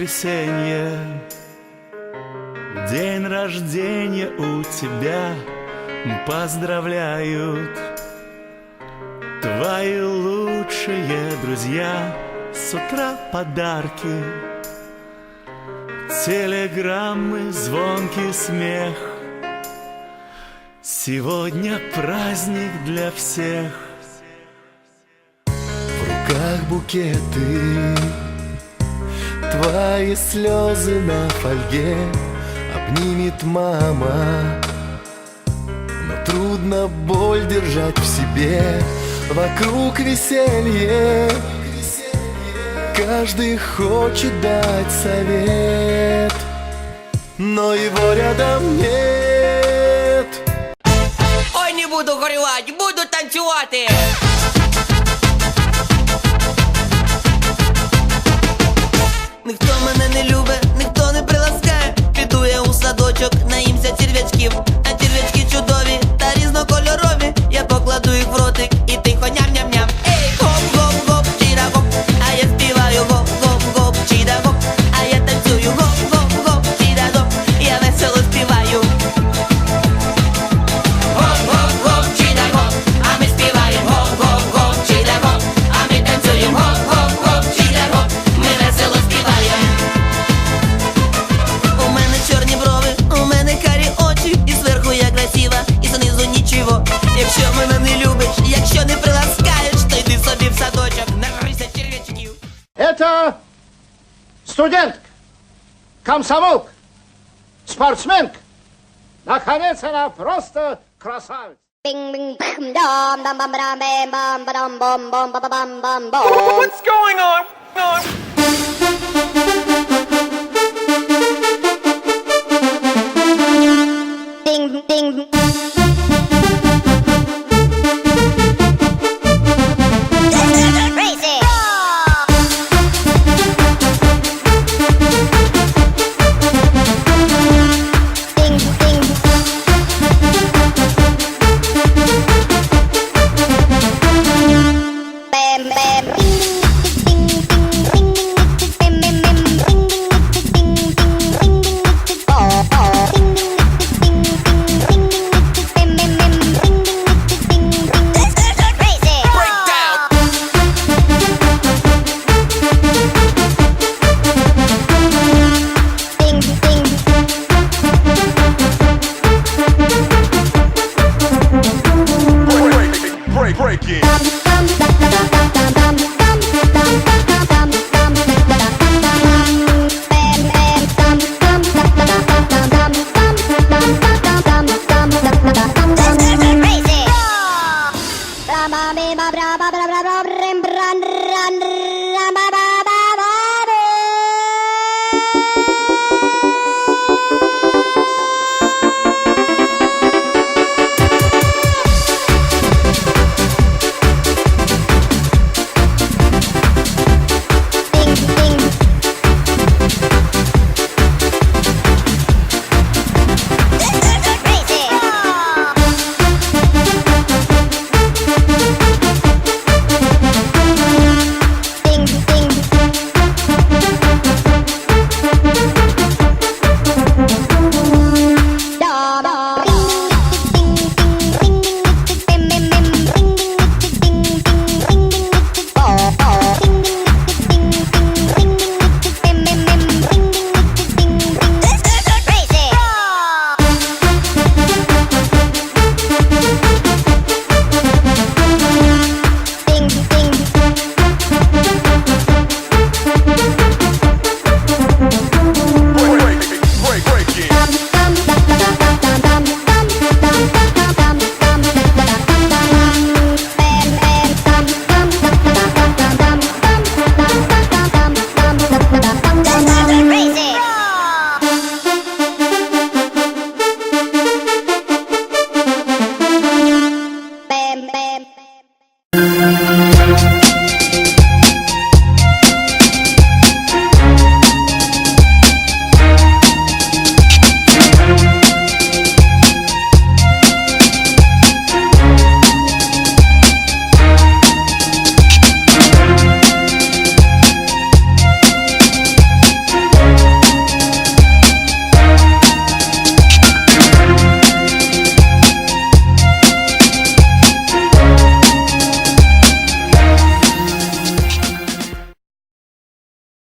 воскресенье. День рождения у тебя Поздравляют Твои лучшие друзья. С утра подарки Телеграммы, звонкий смех. Сегодня праздник для всех. В руках букеты Твои слезы на фольге Обнимет мама. Но трудно боль держать в себе. Вокруг веселье. Каждый хочет дать совет. Но его рядом нет. Ой, не буду горювати, буду танцювати. give студент, комсомолк, спортсменк. Наконец она просто красавица. What's going on? Ding, ding,